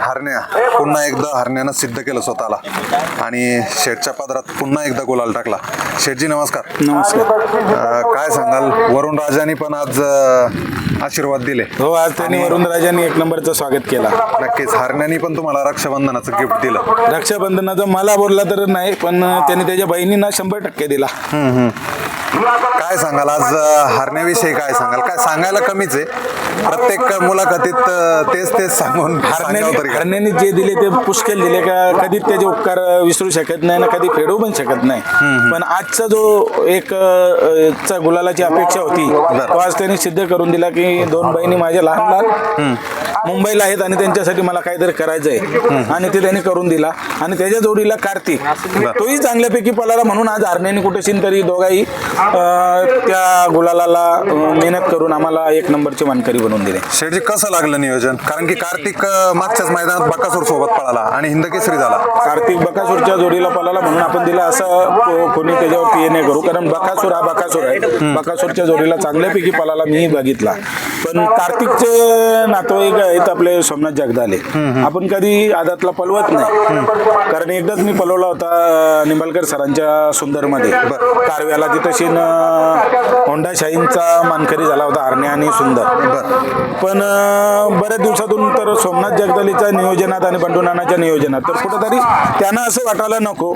हरण्या. पुन्हा एकदा हरण्यानं सिद्ध केलं स्वतःला. आणि शेठच्या पदरात पुन्हा एकदा गुलाल टाकला. शेठजी नमस्कार. नमस्कार. काय सांगाल? वरुण राजानी पण आज आशीर्वाद दिले. हो आज त्यांनी वरुण राजांनी एक नंबरचं स्वागत केला. नक्कीच हरण्यानी पण तुम्हाला रक्षाबंधनाचं गिफ्ट दिलं. रक्षाबंधनाचं मला बोलला तर नाही पण त्यांनी त्याच्या बहिणींना शंभर टक्के दिला. काय सांगाल? आज हरण्याविषयी काय सांगाल? काय सांगायला कमीच आहे. प्रत्येक मुलाखतीत तेच तेच सांगून? हरण्याने जे दिले ते पुष्कळ दिले का कधीच त्याचे उपकार विसरू शकत नाही ना कधी फेडू पण शकत नाही. पण आजचा जो एक चा गुलालाची अपेक्षा होती तो आज त्यांनी सिद्ध करून दिला की दोन बहिणी माझ्या लहान लहान. मुंबईला आहेत आणि त्यांच्यासाठी मला काहीतरी करायचं आहे आणि ते त्यांनी करून दिला. आणि त्याच्या जोडीला कार्तिक. तोही चांगल्यापैकी पळाला म्हणून आज हरण्याने कुठेशीन तरी दोघाही त्या गुलालाला मेहनत करून आम्हाला एक नंबरचे मानकरी बनवून दिले. शेठजी कसं लागलं नियोजन? कारण की कार्तिक मागच्याच मैदानात बकासूर सोबत पळाला आणि हिंदकेसरी झाला. कार्तिक बकासूरच्या जोडीला पळाला म्हणून आपण दिला असं कोणी त्याच्यावरती हे नाही करू. कारण बकासूर हा बकासूर आहे. बकासूरच्या जोडीला चांगल्यापैकी पळाला मी बघितला. पण कार्तिकचे नातेवाईक आहेत आपले सोमनाथ जगदाले. आपण कधी आदातला पलवत नाही. कारण एकदाच मी पलवला होता अं, निंबाळकर सरांच्या सुंदरमध्ये. कारव्याला तिथं शिन होंडा शाहींचा मानकरी झाला होता आरणे आणि सुंदर. पण बऱ्याच दिवसातून तर सोमनाथ जगदालेच्या नियोजनात आणि बंडू नानाच्या नियोजनात तर कुठेतरी त्यांना असं वाटायला नको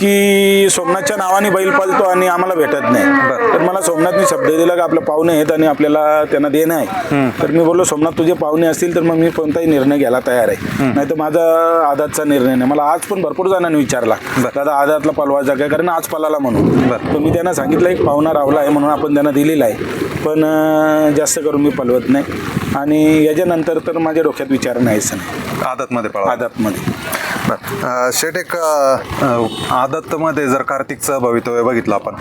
की सोमनाथच्या नावाने बैल पळतो आणि आम्हाला भेटत नाही. तर मला सोमनाथने शब्द दिला की आपले पाहुणे आहेत आणि आपल्याला त्यांना देणं आहे. तर मी बोललो सोमनाथ तुझे पाहुणे असतील तर मग मी कोणताही निर्णय घ्यायला तयार आहे. नाही तर माझा आदातचा निर्णय नाही. मला आज पण भरपूर जणांनी विचारला. दादा आदातला पलवायचा काय कारण आज पलाला म्हणून. तर मी त्यांना सांगितलं एक पाहुणा रावला आहे म्हणून आपण त्यांना दिलेला आहे. पण जास्त करून मी पलवत नाही. आणि याच्यानंतर तर माझ्या डोक्यात विचार नाहीच नाही आदतमध्ये आदातमध्ये. बरं. शेठ एक आदतमध्ये जर कार्तिकचं भवितव्य बघितलं आपण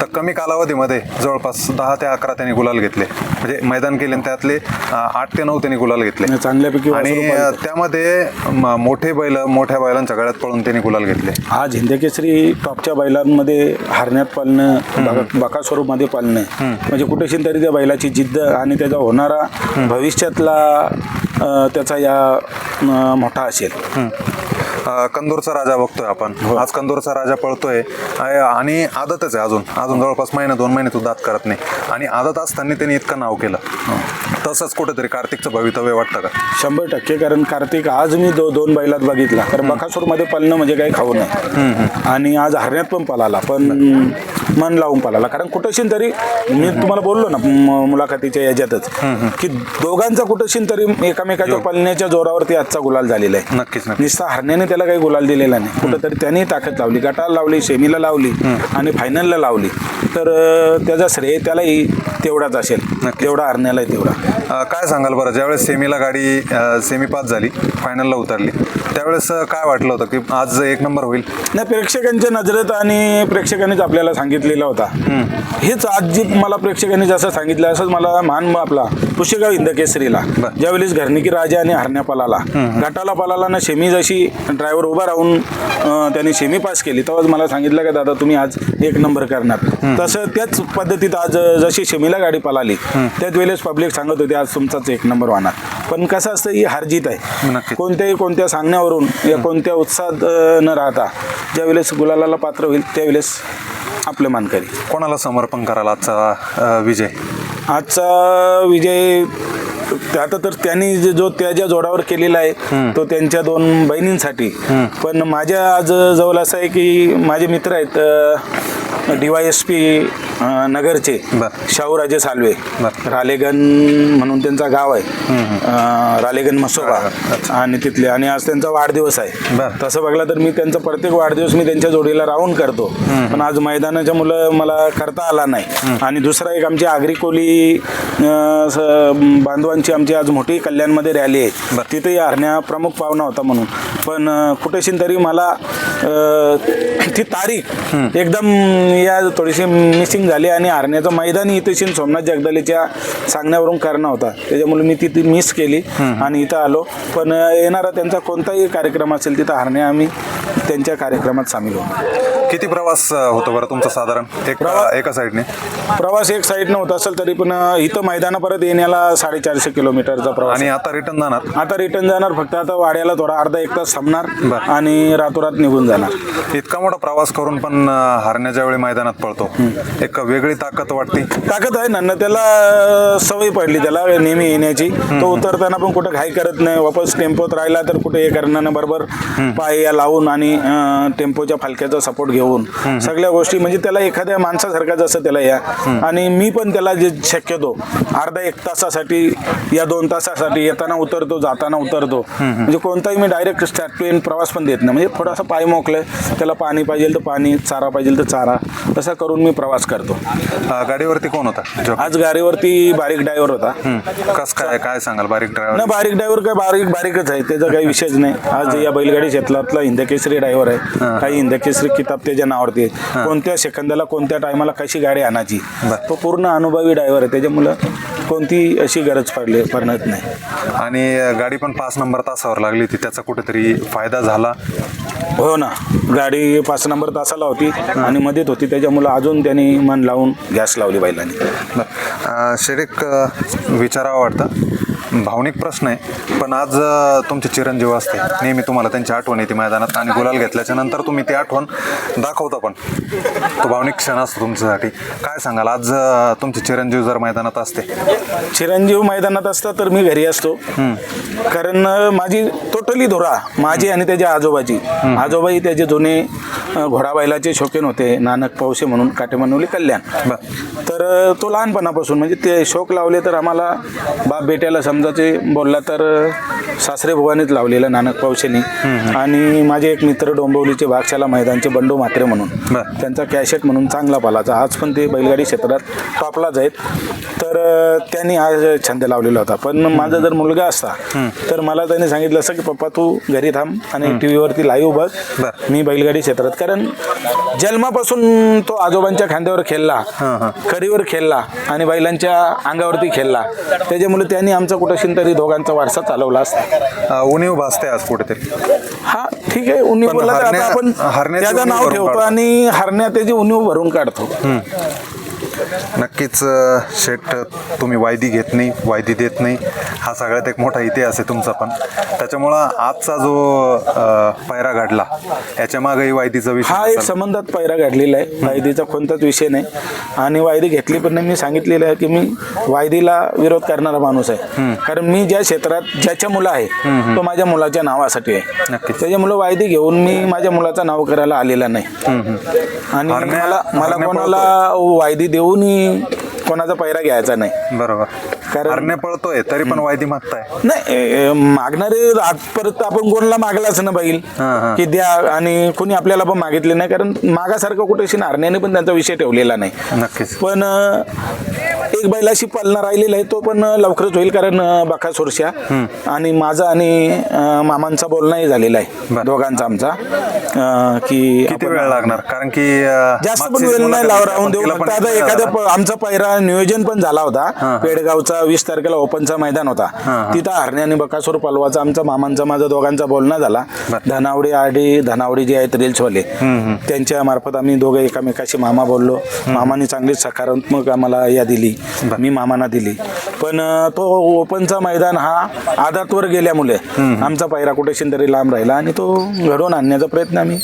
तर कमी कालावधीमध्ये जवळपास दहा ते अकरा त्यांनी गुलाल घेतले. म्हणजे मैदान केले आणि त्यातले आठ ते नऊ त्यांनी गुलाल घेतले. चांगल्यापैकी आणि त्यामध्ये मोठे बैल मोठ्या बैलांच्या गळ्यात पळून त्यांनी गुलाल घेतले. आज हिंदकेसरी टॉपच्या बैलांमध्ये हारण्यात पाळणं बका- बकास्वरूपमध्ये पाळणं म्हणजे कुठेशी तरी त्या बैलाची जिद्द आणि त्याचा होणारा भविष्यातला अं, त्याचा या अं, मोठा असेल. अं, कंदूरचा राजा बघतोय आपण. आज कंदूरचा राजा पळतोय. आणि आदतच आहे अजून. अजून जवळपास महिना दोन महिने तो दात करत नाही. आणि आदत असताना त्यांनी इतकं नाव केलं. तसंच कुठेतरी कार्तिकचं भवितव्य वाटतं का? शंभर टक्के. कारण कार्तिक आज मी दो दोन बैलात बघितला. कारण बकासूरमध्ये पळणं म्हणजे काही खाऊ नये. आणि आज हरण्यात पण पळाला. पण मन लावून पळाला कारण कुठेशीन तरी मी तुम्हाला बोललो ना म- मुलाखतीच्या याच्यातच की दोघांचा कुठेशीन तरी एकामेकाच्या पळण्याच्या जोरावरती आजचा गुलाल झालेला आहे. नक्कीच नक्की नुसता हरण्याने त्याला काही गुलाल दिलेला नाही. कुठंतरी त्याने ताकद लावली गटाला लावली सेमीला लावली आणि फायनलला लावली. तर अं, त्याचा श्रेय त्यालाही तेवढाच असेल. तेवढा हरण्यालाही तेवढा. अं, काय सांगाल बरं? ज्यावेळेस सेमीला गाडी अं, सेमी पास झाली फायनलला उतरली त्यावेळेस अं, काय वाटलं होतं की आज एक नंबर होईल? नाही प्रेक्षकांच्या नजरेत आणि प्रेक्षकांनीच आपल्याला सांगितलेला होता. हेच आज जी मला प्रेक्षकांनी जसं सांगितलं असंच मला मान आपला पुष्यगाव हिंद केसरीला ज्यावेळेस घरनिकी राजा आणि हरण्या पलाला गटाला पलाला ना शेमी जशी ड्रायव्हर उभा राहून अं, त्यांनी शेमी पास केली तेव्हाच मला सांगितलं का दादा तुम्ही आज एक नंबर करणार. तसं त्याच पद्धतीत आज अं, जशी शेमीला गाडी पळाली त्याच वेळेस पब्लिक सांगत होते आज तुमचाच एक नंबर होणार पण कसं असतं ही हारजीत आहे. कोणत्याही कोणत्या सांगण्यावरून या कोणत्या उत्साहात न राहता ज्यावेळेस गुलालाला पात्र होईल त्यावेळेस आपलं मानकरी कोणाला समर्पण करायला आजचा विजय? आजचा विजय आता तर त्यांनी जे- जो त्याच्या जोडावर केलेला आहे तो त्यांच्या दोन बहिणींसाठी. पण माझ्या आज जवळ असं आहे की माझे मित्र आहेत डी वाय एस पी नगरचे बर. शाहूराजे सालवे. बर. रालेगण म्हणून त्यांचा गाव आहे. अं, रालेगण मसोबा आणि तिथले. आणि आज त्यांचा वाढदिवस आहे. बर. तसं बघला तर मी त्यांचा प्रत्येक वाढदिवस मी त्यांच्या जोडीला राहून करतो. पण आज मैदानाच्या मुलं मला करता आला नाही. आणि दुसरा एक आमची आगरी कोली अं, स- बांधवांची आमची आज मोठी कल्याणमध्ये रॅली आहे. तिथेही हरण्या प्रमुख पाहुणा होता म्हणून. पण अं, कुठेशी तरी मला अं, ती तारीख एकदम या थोडीशी मिसिंग झाली आणि हरण्याचं मैदानी इथेशीन सोमनाथ जगदालेच्या सांगण्यावरून करणं होता. त्याच्यामुळे मी ती मिस केली आणि इथं आलो. पण येणारा त्यांचा कोणताही कार्यक्रम असेल तिथं हरणे आम्ही त्यांच्या कार्यक्रमात सामील होणार किती प्रवास होतो बरं तुमचा साधारण? एक एका साईडने प्रवास एक साईडनं होत असेल तरी पण इथं मैदाना परत येण्याला साडेचारशे किलोमीटरचा प्रवास आणि आता रिटर्न जाणार? आता रिटर्न जाणार फक्त आता वाड्याला थोडा अर्धा एक तास थांबणार. आणि रातोरात निघून जाणार. इतका मोठा प्रवास करून पण हरण्याच्या वेळी मैदानात पळतो एक वेगळी ताकद वाटते. ताकद आहे ना त्याला सवय पडली त्याला नेहमी येण्याची. तो उतरताना पण कुठं घाई करत नाही. वापस टेम्पोत राहिला तर कुठे हे करणार बरोबर पाय या लावून आणि टेम्पोच्या फालक्याचा सपोर्ट घेऊन. सगळ्या गोष्टी म्हणजे त्याला एखाद्या माणसासारखा जसं त्याला या. आणि मी पण त्याला जे शक्यतो अर्धा एक तासासाठी या दोन तासासाठी येताना उतरतो जाताना उतरतो. म्हणजे कोणताही मी डायरेक्ट स्टार्ट पेन प्रवास पण देत नाही. म्हणजे थोडासा पाय मोकलाय त्याला पाणी पाहिजे तर पाणी चारा पाहिजे तर चारा असं करून मी प्रवास करतो. अ, गाडीवरती कोण होता? जो- आज गाडीवरती बारीक ड्रायव्हर होता. हम्म. कस काय काय सांगाल बारीक ड्रायव्हर ना बारीक ड्रायव्हर काय बारीक बारीकच आहे. त्याचा काही विषयच नाही. आज या बैलगाडी क्षेत्रातला हिंदकेसरी ड्रायव्हर आहे. काही हिंदकेसरी किताब त्याच्या नावावरती आहे. कोणत्या सेकंदाला कोणत्या टायमाला कशी गाडी आणायची? बरं. तो पूर्ण अनुभवी ड्रायव्हर आहे. त्याच्यामुळं कोणती अशी गरज पडली पडत नाही. आणि गाडी पण पाच नंबर तासावर लागली होती त्याचा कुठेतरी फायदा झाला? हो ना. गाडी पाच नंबर तासाला होती आणि मध्येत होती त्याच्यामुळं अजून त्यांनी मन लावून गॅस लावली बैलांनी. शेडिक विचारावं वाटतं? भावनिक प्रश्न आहे. पण आज तुमचे चिरंजीव असते. नेहमी तुम्हाला त्यांची आठवण येते मैदानात आणि गुलाल घेतल्याच्या नंतर तुम्ही ती आठवण दाखवता पण. तो भावनिक क्षण असतो तुमच्यासाठी. काय सांगाल? आज तुमचे चिरंजीव जर मैदानात असते. चिरंजीव मैदानात असता तर मी घरी असतो. कारण माझी टोटली धुरा माझी आणि त्याच्या आजोबाची. आजोबाई त्याचे जुने घोडाबायलाचे शौकीन होते नानक पौशे म्हणून काटेमानवली कल्याण. तर तो लहानपणापासून म्हणजे ते शोक लावले तर आम्हाला बाप बेट्याला समजाचे बोलला तर सासरे भुवानीच लावलेला नानक पौशेनी आणि माझे एक मित्र डोंबिवलीचे भागशाला मैदानचे बंडू म्हात्रे म्हणून. त्यांचा कॅशेट म्हणून चांगला पालाचा. आज पण ते बैलगाडी क्षेत्रात टॉपलाच आहेत. तर त्यांनी आज छंद लावलेला होता. पण माझा जर मुलगा असता तर मला त्याने सांगितलं असं की पप्पा तू घरी थांब आणि टी व्हीवरती लाईव्ह बघ. मी बैलगाडी क्षेत्रात. कारण जन्मापासून तो आजोबांच्या खांद्यावर खेळला करीवर खेळला आणि बैलांच्या अंगावरती खेळला. त्याच्यामुळे त्यांनी आमचा कुठं तरी दोघांचा वारसा चालवला असता. उणीव भासते आज कुठेतरी. हा ठीक आहे. पण बोलला तर आपण हरण्याची त्याचं उणीव नाव ठेवतो. आणि हरण्या त्याची उणीव भरून काढतो. नक्कीच शेठ तुम्ही वायदी घेत नाही वायदी देत नाही. हा सगळ्यात एक मोठा इतिहास आहे तुमचा पण. त्याच्यामुळं आजचा जो पायरा घडला याच्या मागेही वायदीचा विषय हा एक. संबंधात पैरा घडलेला आहे. वायदीचा कोणताच विषय नाही. आणि वायदी घेतली पण नाही. मी सांगितलेलं आहे की मी वायदीला विरोध करणारा माणूस आहे. कारण मी ज्या क्षेत्रात ज्याच्या मुलं आहे तो माझ्या मुलाच्या नावासाठी आहे. नक्कीच. त्याच्यामुळं वायदी घेऊन मी माझ्या मुलाचं नाव करायला आलेला नाही. आणि मला मला कोणाला वायदी देऊनही कोणाचा पैरा घ्यायचा नाही. बरोबर. कारण- हरणे पळतोय तरी पण वायदी मागताय. नाही ए- ए, मागणारे आजपर्यंत आपण कोणाला मागलाच ना बैल. हां, हां. की द्या आणि कोणी आपल्याला पण मागितले नाही कारण मागासारखं कुठेशी नारण्याने पण त्यांचा विषय ठेवलेला नाही. नक्कीच. पण अ, एक बैलाशी पालना राहिलेला आहे तो पण लवकरच होईल कारण अ, बकासुरशा आणि माझा आणि मामांचा बोलणंही झालेला आहे. दोघांचा आमचा. की किती वेळ लागणार? कारण की जास्त पण वेळ नाही मुलाखत लाव आपण राहून देऊ आता एखाद्या आमचा पहिला नियोजन पण झाला होता. पेडगावचा वीस तारखेला ओपनचा मैदान होता. तिथं हरणे आणि बकासूर पलवाचा आमचा मामांचा माझा दोघांचा बोलणं झाला. धनावडी आरडी धनावडी जे आहेत रील्सवाले त्यांच्या मार्फत आम्ही दोघं एकामेकाशी मामा बोललो. मामाने चांगलीच सकारात्मक आम्हाला या दिली. मी मामांना दिली. पण तो ओपनचा मैदान हा आदातवर गेल्यामुळे आमचा पायरा कुठेशी तरी लांब राहिला आणि तो घडवून आणण्याचा प्रयत्न आम्ही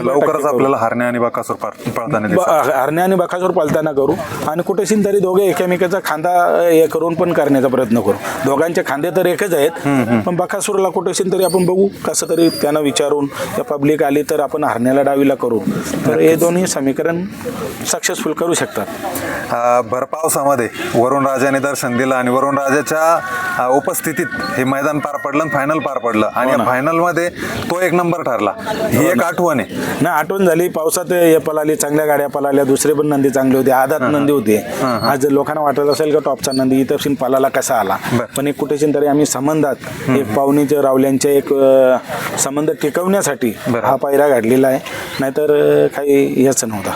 लवकरच करू. आपल्याला हरणे आणि बकासूर पळताना ब- दिसेल. हरणे आणि बकासूर पालताना करू आणि कुठेशी तरी दोघे एकमेकाचा खांदा हे करून पण करण्याचा प्रयत्न करू. दोघांचे खांदे तर एकच आहेत पण बकासूरला कुठेशी तरी आपण बघू कसं तरी त्यांना विचारून त्या पब्लिक आली तर आपण हरण्याला डावीला करू. तर हे दोन्ही समीकरण सक्सेसफुल करू शकतात. अ, भर पावसामध्ये वरुण राजाने दर्शन दिलं आणि वरुण राजाच्या अ, उपस्थितीत हे मैदान पार पडलं आणि फायनल पार पडलं. आणि या फायनलमध्ये तो एक नंबर ठरला. ही एक आठवण आहे. ना आठवण झाली. पावसात हे पळाली चांगल्या गाड्या पळाल्या दुसरे पण नंदी चांगले होते आधात नंदी होते. आज लोकांना वाटत असेल का टॉपचा नंदी इथं पळाला कसा आला. पण एक कुठेशी तरी आम्ही संबंधात एक पाहुणीच्या रावल्यांच्या एक संबंध टिकवण्यासाठी. हा पायरा घडलेला आहे. नाहीतर काही याच नव्हता.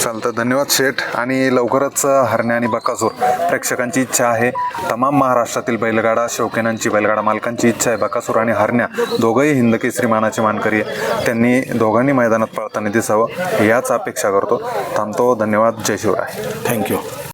चालतं धन्यवाद शेठ. आणि लवकरच हरणे आणि बकासूर. प्रेक्षकांची इच्छा आहे. तमाम महाराष्ट्रातील बैलगाडा शौकीनांची बैलगाडा मालकांची इच्छा आहे. बकासूर आणि हरण्या दोघंही हिंदकेसरी मानाचे मानकरी आहे त्यांनी दोघांनी मैदानात पळताना दिसावं याच अपेक्षा करतो. थांबतो. धन्यवाद. जय शिवराय. थँक्यू